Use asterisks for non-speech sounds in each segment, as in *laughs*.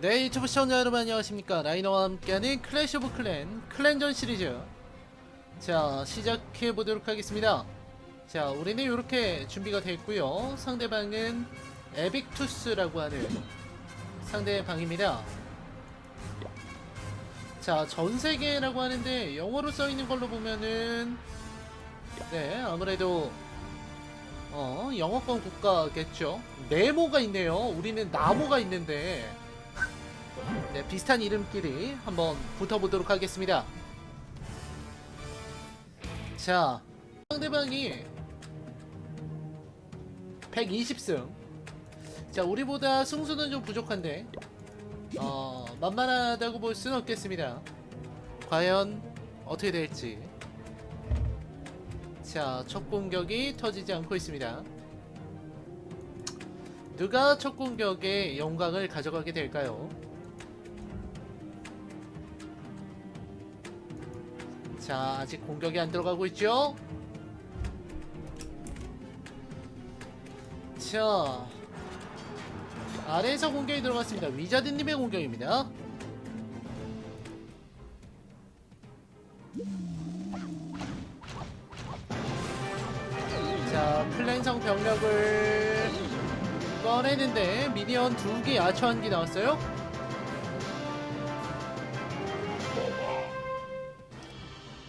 네 유튜브 시청자 여러분 안녕하십니까? 라이너와 함께하는 클래시 오브 클랜 클랜전 시리즈. 자 시작해 보도록 하겠습니다. 자 우리는 이렇게 준비가 됐고요. 상대방은 에빅투스라고 하는 상대방입니다 자 전세계라고 하는데 영어로 써있는 걸로 보면은 네 아무래도 어 영어권 국가겠죠 네모가 있네요 우리는 나무가 있는데 네, 비슷한 이름끼리 한번 붙어보도록 하겠습니다. 자, 상대방이 120승. 자, 우리보다 승수는 좀 부족한데, 어, 만만하다고 볼 수는 없겠습니다. 과연 어떻게 될지. 자, 첫 공격이 터지지 않고 있습니다. 누가 첫 공격에 영광을 가져가게 될까요? 자, 아직 공격이 안 들어가고 있죠? 자, 아래에서 공격이 들어갔습니다. 위자드님의 공격입니다. 자, 플랜성 병력을 꺼내는데 미니언 두 개, 개 나왔어요.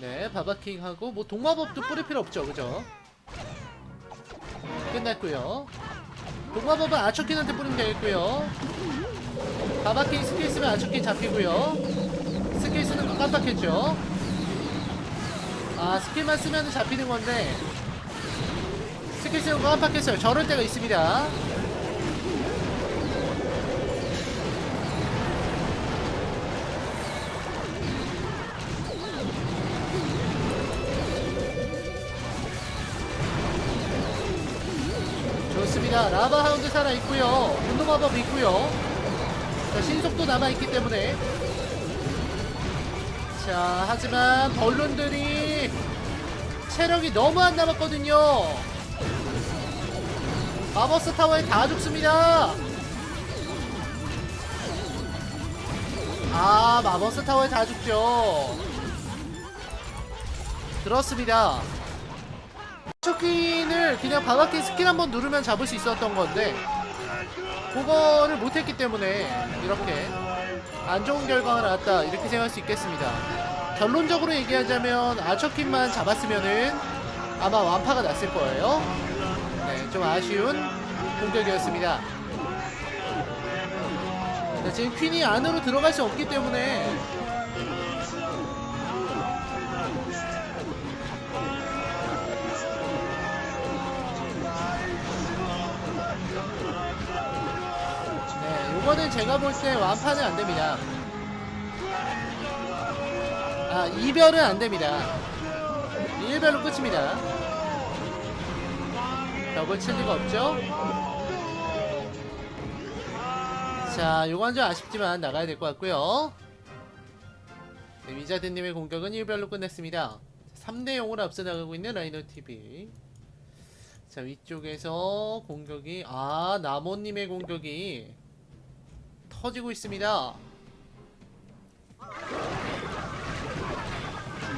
네, 바바킹하고 뭐 동마법도 뿌릴 필요 없죠, 그죠? 끝났고요. 동마법은 아초킨한테 뿌리면 되겠고요. 바바킹 스킬 쓰면 아초킨 잡히고요. 스킬 쓰는 거 깜빡했죠. 아, 스킬만 쓰면 잡히는 건데 스킬 쓰는 거 깜빡했어요. 저럴 때가 있습니다. 살아 있고요. 분노 마법 있고요. 자, 신속도 남아 있기 때문에 자, 하지만 벌룬들이 체력이 너무 안 남았거든요. 마버스 타워에 다 죽습니다. 아, 마버스 타워에 다 죽죠. 그렇습니다. 초킨을 그냥 바바킨 스킬 한번 누르면 잡을 수 있었던 건데 그거를 못했기 때문에 이렇게 안 좋은 결과가 나왔다 이렇게 생각할 수 있겠습니다. 결론적으로 얘기하자면 아처킨만 잡았으면은 아마 완파가 났을 거예요. 네, 좀 아쉬운 공격이었습니다. 네, 지금 퀸이 안으로 들어갈 수 없기 때문에 네, 요거는 제가 볼 때 완파는 안 됩니다. 아, 이별은 안 됩니다. 일별로 끝입니다. 벽을 칠 리가 없죠? 자, 요건 좀 아쉽지만 나가야 될 것 같고요. 네, 위자드님의 공격은 일별로 끝냈습니다. 3대 0으로 앞서 나가고 있는 라이너 TV. 자, 위쪽에서 공격이 아, 나모님의 공격이 터지고 있습니다.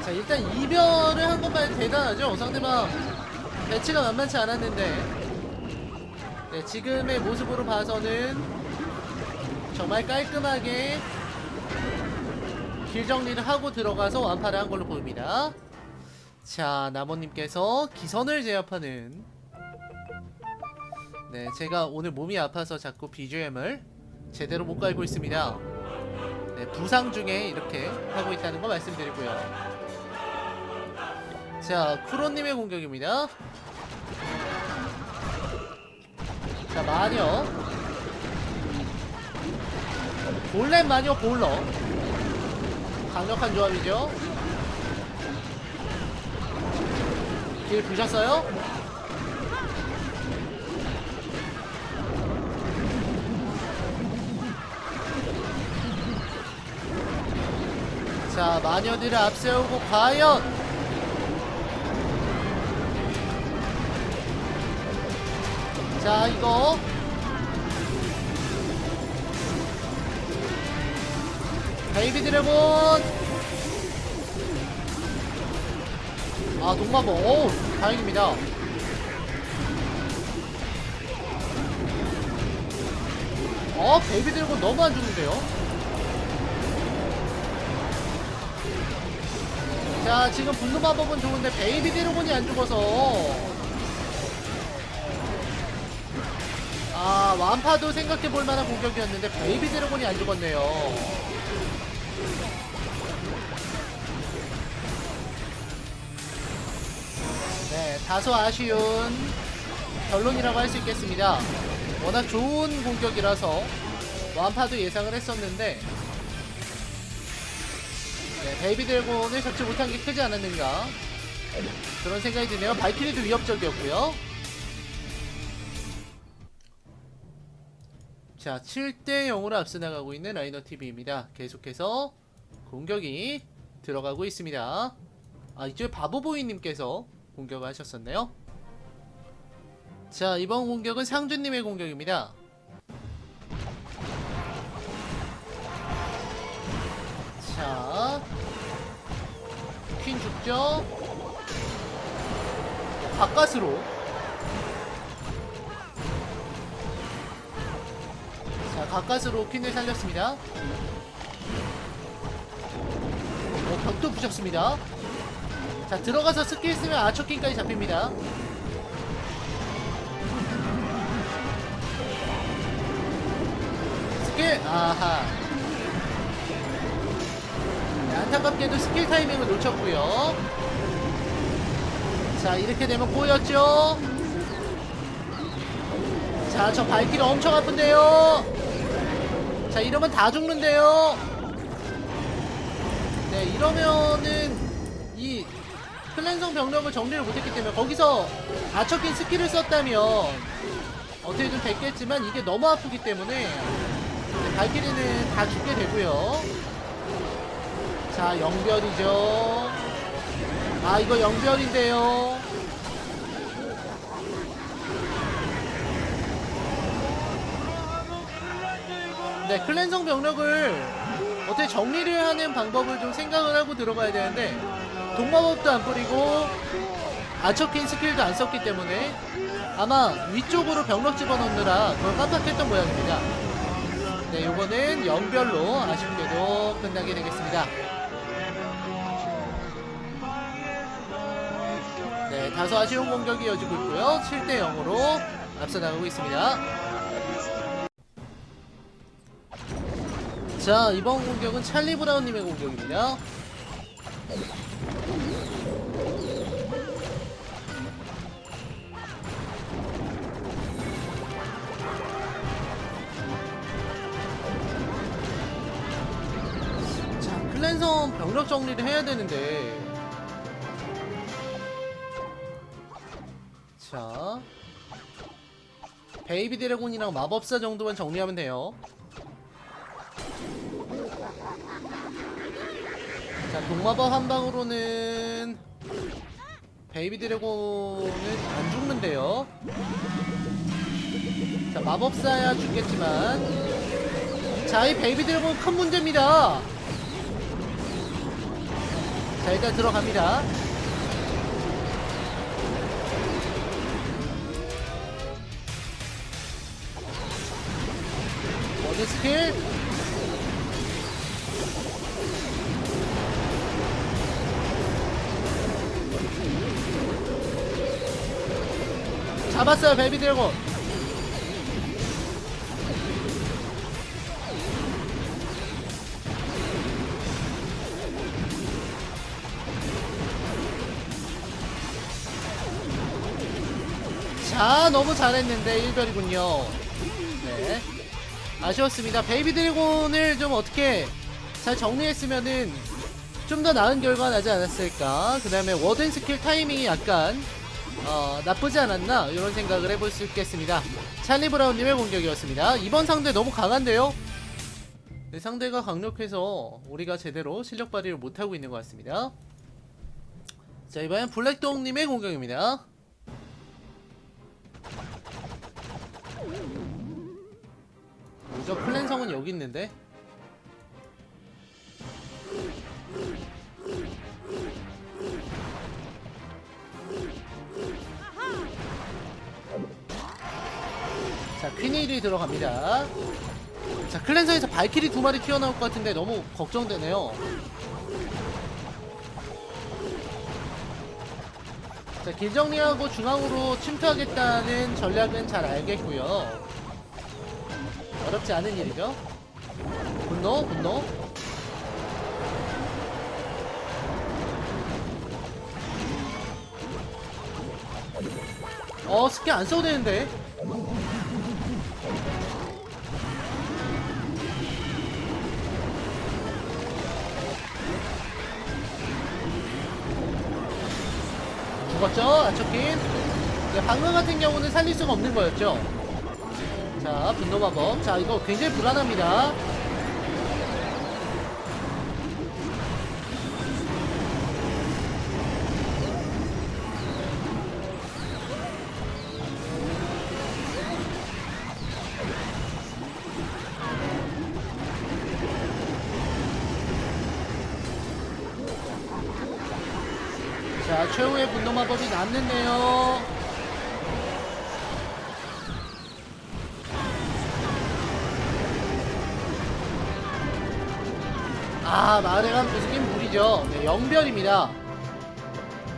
자 일단 이별을 한 것만 대단하죠. 상대방 배치가 만만치 않았는데. 네, 지금의 모습으로 봐서는 정말 깔끔하게 길 정리를 하고 들어가서 완파를 한 걸로 보입니다. 자 나모님께서 기선을 제압하는. 네 제가 오늘 몸이 아파서 자꾸 BGM을 제대로 못 갈고 있습니다 네, 부상 중에 이렇게 하고 있다는 거 말씀드리고요 자, 쿠로님의 공격입니다. 자, 마녀. 볼렘 마녀 볼러. 강력한 조합이죠. 길 부셨어요? 자 마녀들을 앞세우고 과연 자 이거 베이비 드래곤! 아 동마보 오 다행입니다. 어 베이비 드래곤 너무 안 죽는데요 자 지금 분노 마법은 좋은데 베이비 드래곤이 안 죽어서. 아 완파도 생각해 볼 만한 공격이었는데 베이비 드래곤이 안 죽었네요. 네 다소 아쉬운 결론이라고 할 수 있겠습니다. 워낙 좋은 공격이라서 완파도 예상을 했었는데 네, 베이비 드래곤을 잡지 못한 게 크지 않았는가? 그런 생각이 드네요. 발키리도 위협적이었고요. 자 7대 0으로 앞서 나가고 있는 라이너 TV입니다. 계속해서 공격이 들어가고 있습니다. 아 이쪽에 바보보이님께서 공격을 하셨었네요. 자 이번 공격은 상준님의 공격입니다. 자, 퀸 죽죠? 바깥으로. 자, 가까스로 퀸을 살렸습니다. 어, 벽도 부셨습니다. 자, 들어가서 스킬 쓰면 아처퀸까지 잡힙니다. 스킬, 아하. 네, 안타깝게도 스킬 타이밍을 놓쳤고요. 자 이렇게 되면 꼬였죠. 자 저 발길이 엄청 아픈데요. 자 이러면 다 죽는데요. 네 이러면은 이 클랜성 병력을 정리를 못했기 때문에 거기서 아처킨 스킬을 썼다면 어떻게든 됐겠지만 이게 너무 아프기 때문에 네, 발길이는 다 죽게 되고요. 자, 영별이죠. 아, 이거 영별인데요. 네, 클랜성 병력을 어떻게 정리를 하는 방법을 좀 생각을 하고 들어가야 되는데, 동마법도 안 뿌리고, 아처킨 스킬도 안 썼기 때문에, 아마 위쪽으로 병력 집어넣느라 그걸 깜빡했던 모양입니다. 네, 요거는 영별로 아쉽게도 끝나게 되겠습니다. 네, 다소 아쉬운 공격이 이어지고 있고요. 7대 0으로 앞서 나가고 있습니다. 자, 이번 공격은 찰리 브라운님의 공격입니다. 자, 클랜성 병력 정리를 해야 되는데. 자. 베이비 드래곤이랑 마법사 정도만 정리하면 돼요. 자, 동마법 한 방으로는 베이비 드래곤은 안 죽는데요. 자, 마법사야 죽겠지만 자, 이 베이비 드래곤 큰 문제입니다. 자, 일단 들어갑니다. 워드 스킬. 잡았어요, 베이비 드래곤. 자, 너무 잘했는데 1별이군요. 네. 아쉬웠습니다. 베이비 드래곤을 좀 어떻게 잘 정리했으면은 좀 더 나은 결과가 나지 않았을까. 그 다음에 워든 스킬 타이밍이 약간 어, 나쁘지 않았나 이런 생각을 해볼 수 있겠습니다. 찰리 브라운님의 공격이었습니다. 이번 상대 너무 강한데요? 네, 상대가 강력해서 우리가 제대로 실력 발휘를 못하고 있는 것 같습니다. 자 이번엔 블랙동님의 공격입니다. 뭐죠? 클랜성은 여기 있는데? 자, 퀸일이 들어갑니다. 자, 클랜서에서 발키리 두 마리 튀어나올 것 같은데 너무 걱정되네요. 자, 길 정리하고 중앙으로 침투하겠다는 전략은 잘 알겠고요. 어렵지 않은 일이죠. 분노, 분노. 어, 스킬 안 써도 되는데. 죽었죠? 아초킨. 네, 방금 같은 경우는 살릴 수가 없는 거였죠. 자, 분노 마법. 자, 이거 굉장히 불안합니다. 자, 최후의 분노 마법이 남는데요. 아, 마르간 부수긴 무리죠. 네, 영별입니다.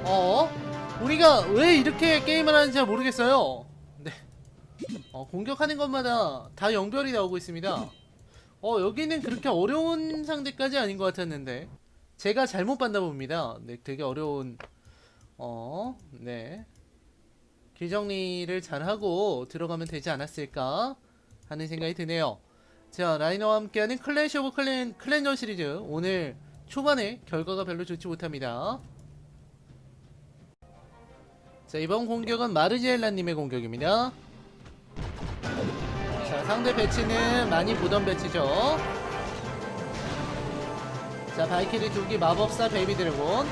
어? 우리가 왜 이렇게 게임을 하는지 잘 모르겠어요. 네. 어, 공격하는 것마다 다 영별이 나오고 있습니다. 어, 여기는 그렇게 어려운 상대까지 아닌 것 같았는데. 제가 잘못 봤나 봅니다. 네, 되게 어려운, 어, 네. 길 정리를 잘하고 들어가면 되지 않았을까 하는 생각이 드네요. 자, 라이너와 함께하는 클래시 오브 클랜, 클랜전 시리즈. 오늘 초반에 결과가 별로 좋지 못합니다. 자, 이번 공격은 마르지엘라님의 공격입니다. 자, 상대 배치는 많이 보던 배치죠. 자, 발키리 두기 마법사 베이비 드래곤.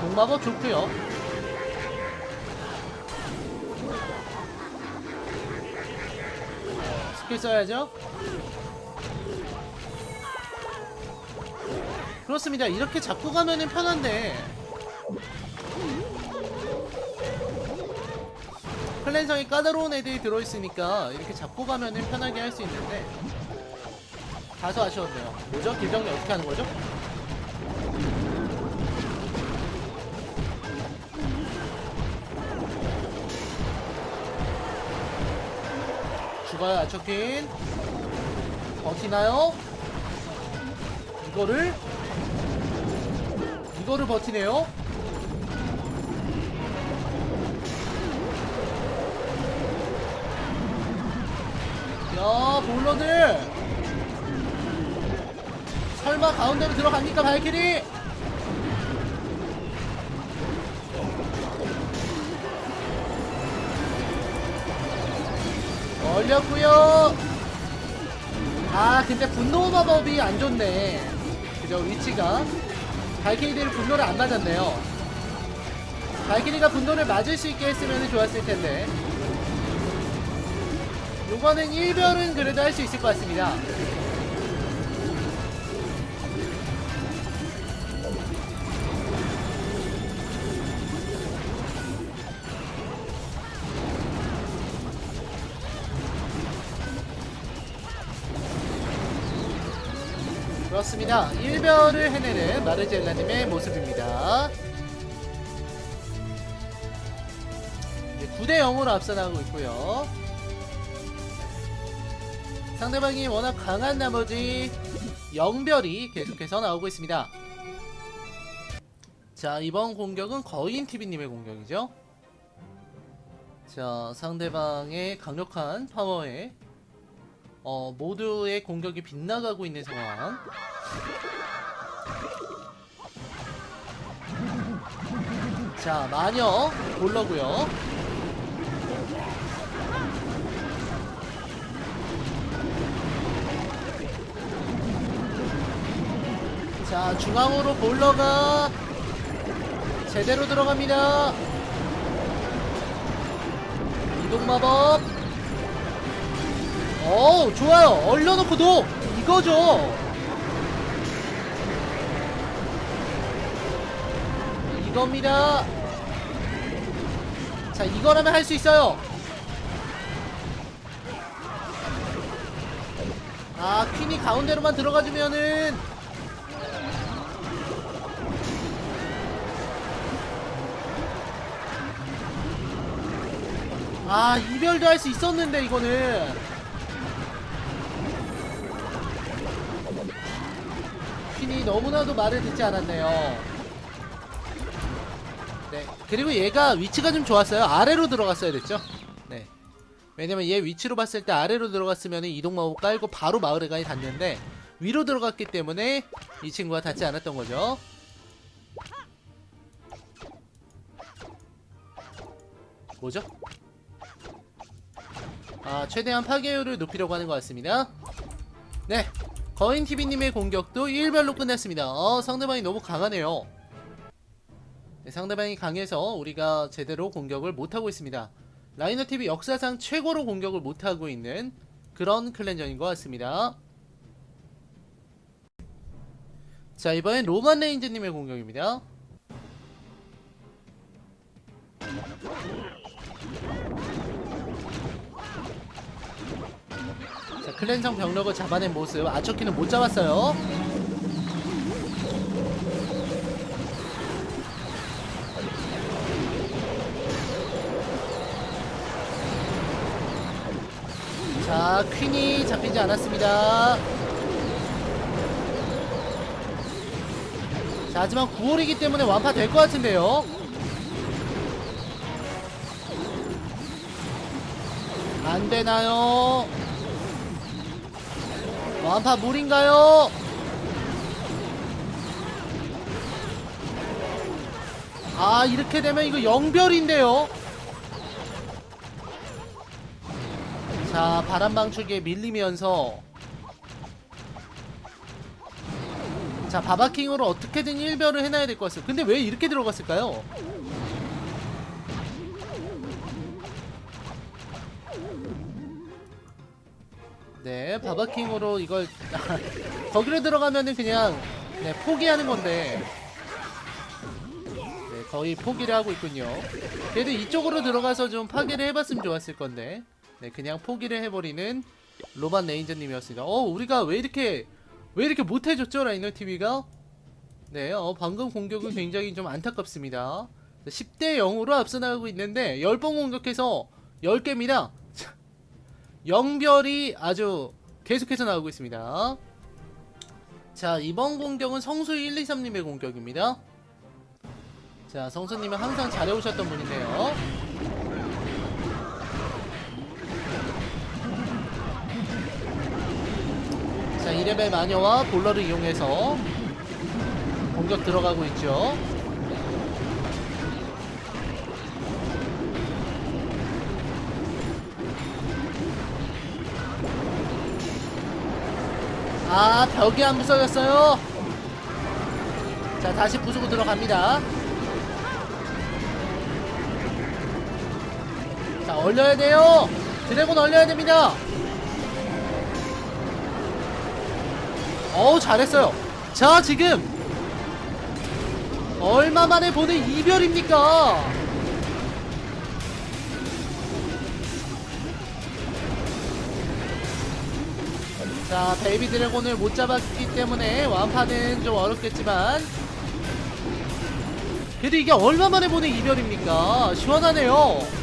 동마법 좋고요. 스킬 써야죠. 그렇습니다. 이렇게 잡고 가면은 편한데. 클랜성이 까다로운 애들이 들어있으니까 이렇게 잡고 가면은 편하게 할 수 있는데 다소 아쉬웠네요. 뭐죠? 길정리 어떻게 하는 거죠? 죽어요, 아초킨. 버티나요? 이거를? 이거를 버티네요? 야, 볼러들! 설마 가운데로 들어갑니까, 발키리? 걸렸구요. 아 근데 분노 마법이 안 좋네. 그죠? 위치가. 발키리를 분노를 안 맞았네요. 발키리가 분노를 맞을 수 있게 했으면 좋았을 텐데. 요거는 1별은 그래도 할 수 있을 것 같습니다 그렇습니다. 1별을 해내는 마르젤라님의 모습입니다. 9대 0으로 앞서 나가고 있고요. 상대방이 워낙 강한 나머지 영별이 계속해서 나오고 있습니다. 자, 이번 공격은 거인TV님의 공격이죠. 자, 상대방의 강력한 파워에 어, 모두의 공격이 빗나가고 있는 상황. 자, 마녀 볼러고요. 자 중앙으로 볼러가 제대로 들어갑니다. 이동 마법. 어 좋아요. 얼려놓고 독 이거죠 이겁니다. 자 이거라면 할 수 있어요. 아 퀸이 가운데로만 들어가주면은. 아 이별도 할 수 있었는데 이거는. 퀸이 너무나도 말을 듣지 않았네요 네 그리고 얘가 위치가 좀 좋았어요 아래로 들어갔어야 됐죠 네 왜냐면 얘 위치로 봤을 때 아래로 들어갔으면 이동 마법 깔고 바로 마을에 가야 닿는데 위로 들어갔기 때문에 이 친구가 닿지 않았던 거죠 뭐죠? 아, 최대한 파괴율을 높이려고 하는 것 같습니다. 네. 거인TV님의 공격도 1별로 끝냈습니다. 어, 상대방이 너무 강하네요. 네, 상대방이 강해서 우리가 제대로 공격을 못하고 있습니다. 라이너TV 역사상 최고로 공격을 못하고 있는 그런 클랜전인 것 같습니다. 자, 이번엔 로만 레인저님의 공격입니다. 자, 클랜성 병력을 잡아낸 모습. 아초키는 못 잡았어요. 자, 퀸이 잡히지 않았습니다. 자, 하지만 9월이기 때문에 완파 될 것 같은데요. 안 되나요? 완파 물인가요? 아 이렇게 되면 이거 영별인데요 자 바람 방출기에 밀리면서 자 바바킹으로 어떻게든 1별을 해놔야 될 것 같아요 근데 왜 이렇게 들어갔을까요? 네, 바바킹으로 이걸 *laughs* 거기로 들어가면은 그냥 네, 포기하는 건데 네, 거의 포기를 하고 있군요. 그래도 이쪽으로 들어가서 좀 파괴를 해봤으면 좋았을 건데 네, 그냥 포기를 해버리는 로반 레인저님이었습니다. 어, 우리가 왜 이렇게 왜 이렇게 못해줬죠 라이너 TV가? 네, 어, 방금 공격은 굉장히 좀 안타깝습니다. 10대 0으로 앞서 나가고 있는데 10번 공격해서 10개입니다. *laughs* 영별이 아주 계속해서 나오고 있습니다. 자, 이번 공격은 성수 123님의 공격입니다. 자, 성수님은 항상 잘해오셨던 분인데요. 자, 2레벨 마녀와 볼러를 이용해서 공격 들어가고 있죠. 아 벽이 안 부서졌어요. 자 다시 부수고 들어갑니다. 자 얼려야 돼요. 드래곤 얼려야 됩니다 어우 잘했어요. 자 지금 얼마 만에 보는 이별입니까? 자 베이비 드래곤을 못 잡았기 때문에 완파는 좀 어렵겠지만. 그래도 이게 얼마 만에 보는 이별입니까? 시원하네요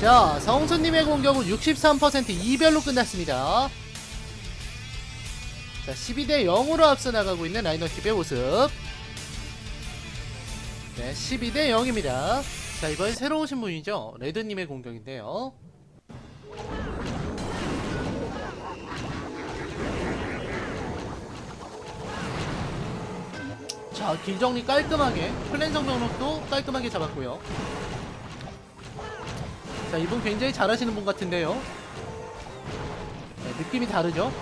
자, 성수님의 공격은 63% 이별로 끝났습니다. 자, 12대 0으로 앞서 나가고 있는 라이너팁의 모습. 네, 12대 0입니다. 자, 이번엔 새로 오신 분이죠. 레드님의 공격인데요. 자, 길정리 깔끔하게 플랜 성명록도 깔끔하게 잡았고요. 자, 이분 굉장히 잘하시는 분 같은데요. 네, 느낌이 다르죠?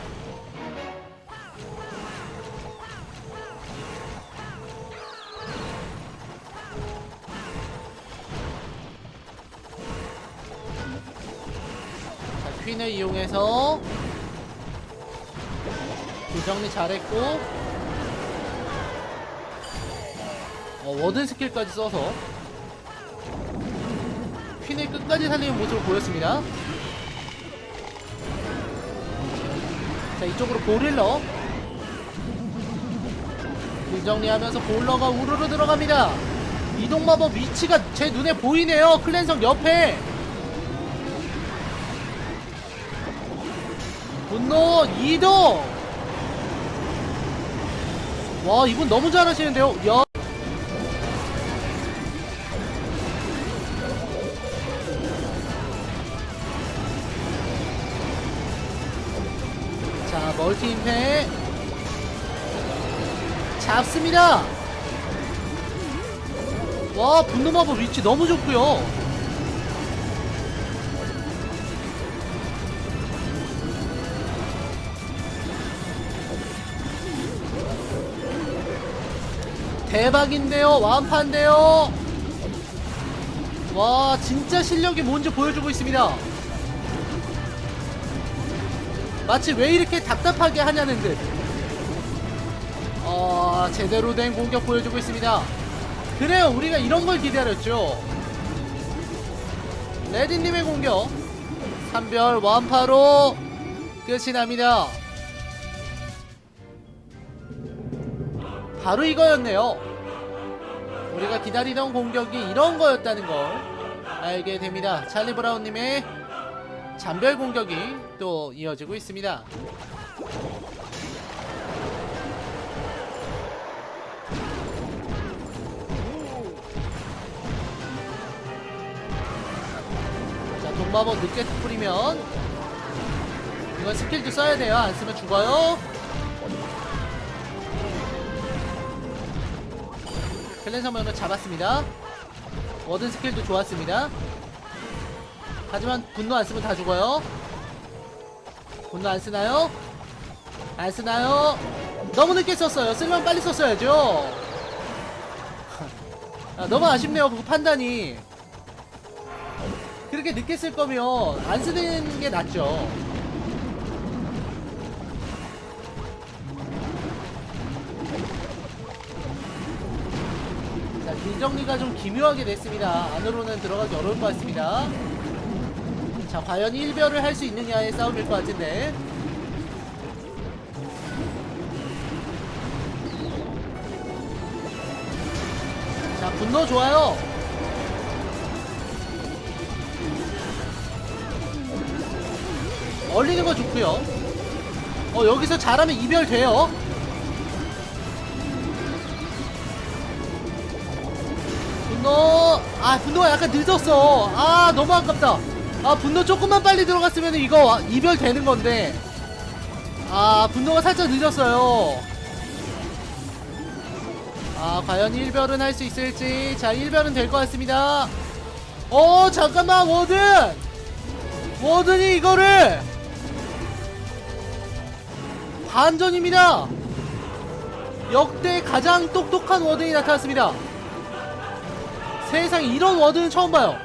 자, 퀸을 이용해서 길정리 잘했고 어, 워든 스킬까지 써서 퀸을 끝까지 살리는 모습을 보였습니다. 자 이쪽으로 보릴러 길 정리하면서 볼러가 우르르 들어갑니다. 이동 마법 위치가 제 눈에 보이네요. 클랜성 옆에 분노 이동. 와 이분 너무 잘하시는데요. 야. 잡습니다. 와, 분노 마법 위치 너무 좋고요. 대박인데요, 완판데요. 와, 진짜 실력이 뭔지 보여주고 있습니다. 마치 왜 이렇게 답답하게 하냐는 듯. 어, 제대로 된 공격 보여주고 있습니다. 그래요, 우리가 이런 걸 기다렸죠. 레디님의 공격. 3별 완파로 끝이 납니다. 바로 이거였네요. 우리가 기다리던 공격이 이런 거였다는 걸 알게 됩니다. 찰리 브라운님의 잔별 공격이 또 이어지고 있습니다. 자, 동마법 늦게 탁 뿌리면 이건 스킬도 써야 돼요. 안 쓰면 죽어요. 클랜서 면을 잡았습니다. 워든 스킬도 좋았습니다. 하지만 분노 안 쓰면 다 죽어요. 분노 안 쓰나요? 안 쓰나요? 너무 늦게 썼어요. 쓰려면 빨리 썼어야죠. 아, 너무 아쉽네요. 그 판단이. 그렇게 늦게 쓸 거면 안 쓰는 게 낫죠. 자, 길 정리가 좀 기묘하게 됐습니다. 안으로는 들어가기 어려울 것 같습니다. 자, 과연 1별을 할 수 있느냐의 싸움일 것 같은데. 자, 분노 좋아요. 얼리는 거 좋고요. 어, 여기서 잘하면 이별 돼요. 분노. 아 분노가 약간 늦었어. 아 너무 아깝다. 아 분노 조금만 빨리 들어갔으면 이거 이별 되는 건데. 아 분노가 살짝 늦었어요. 아 과연 1별은 할 수 있을지. 자 1별은 될 것 같습니다. 어 잠깐만 워든! 워든이 이거를 반전입니다 역대 가장 똑똑한 워든이 나타났습니다 세상에 이런 워드는 처음 봐요.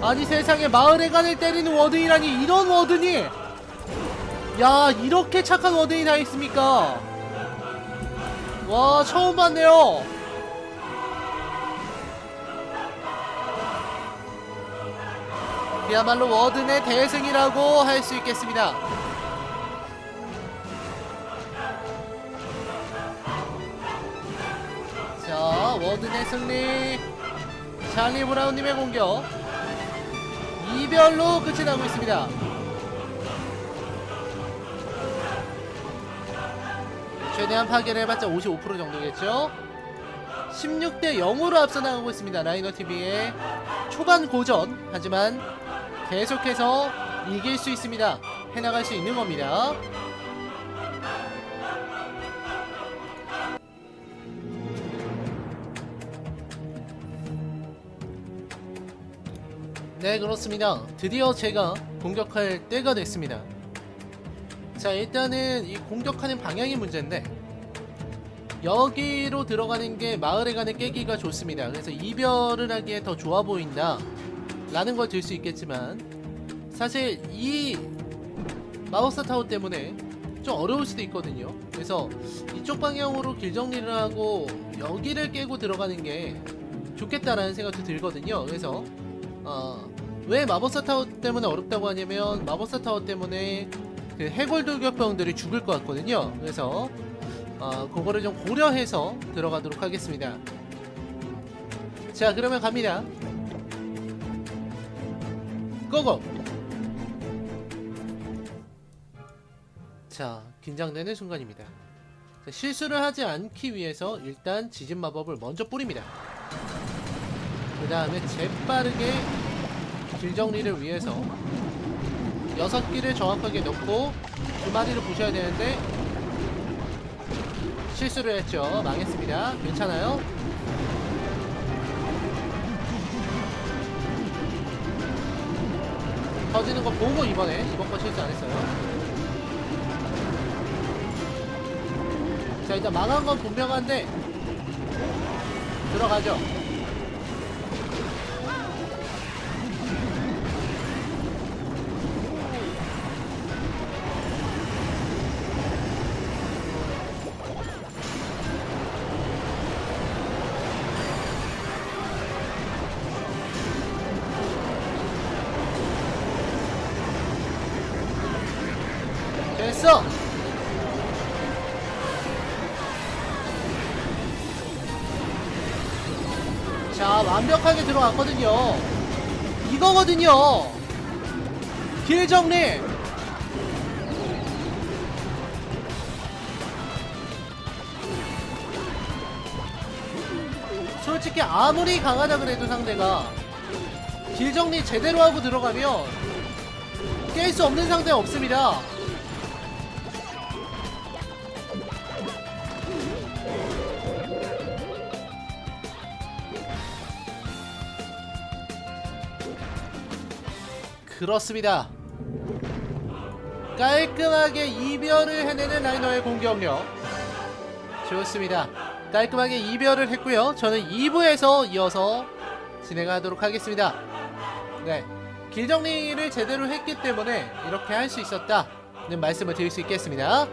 아니 세상에 마을의 간을 때리는 워든이라니 이런 워든이 야 이렇게 착한 워든이 다 있습니까? 와 처음 봤네요. 그야말로 워든의 대승이라고 할 수 있겠습니다. 자, 워든의 승리. 찰리 브라운님의 공격. 이별로 끝이 나고 있습니다. 최대한 파괴를 해봤자 55% 정도겠죠? 16대 0으로 앞서 나가고 있습니다. 라이너 TV의 초반 고전. 하지만 계속해서 이길 수 있습니다. 해나갈 수 있는 겁니다. 네 그렇습니다. 드디어 제가 공격할 때가 됐습니다. 자 일단은 이 공격하는 방향이 문제인데 여기로 들어가는 게 마을에 가는 깨기가 좋습니다. 그래서 이별을 하기에 더 좋아 보인다. 라는 걸 들 수 있겠지만 사실 이 마법사 타워 때문에 좀 어려울 수도 있거든요. 그래서 이쪽 방향으로 길 정리를 하고 여기를 깨고 들어가는 게 좋겠다라는 생각도 들거든요. 그래서 어, 왜 마법사 타워 때문에 어렵다고 하냐면 마법사 타워 때문에 그 해골 돌격병들이 죽을 것 같거든요. 그래서 어, 그거를 좀 고려해서 들어가도록 하겠습니다. 자, 그러면 갑니다. 고고! 자, 긴장되는 순간입니다. 자, 실수를 하지 않기 위해서 일단 지진 마법을 먼저 뿌립니다. 그 다음에 재빠르게 길 정리를 위해서 여섯 기를 정확하게 넣고 두 마리를 부셔야 되는데 실수를 했죠. 망했습니다. 괜찮아요? 터지는 거 보고 이번에 이번 거 실수 안 했어요. 자 일단 망한 건 분명한데 들어가죠. 들어갔거든요. 이거거든요. 길 정리. 솔직히 아무리 강하다 그래도 상대가 길 정리 제대로 하고 들어가면 깰 수 없는 상대 없습니다. 그렇습니다. 깔끔하게 이별을 해내는 라이너의 공격력. 좋습니다. 깔끔하게 이별을 했고요. 저는 2부에서 이어서 진행하도록 하겠습니다. 네. 길 정리를 제대로 했기 때문에 이렇게 할 수 있었다는 말씀을 드릴 수 있겠습니다.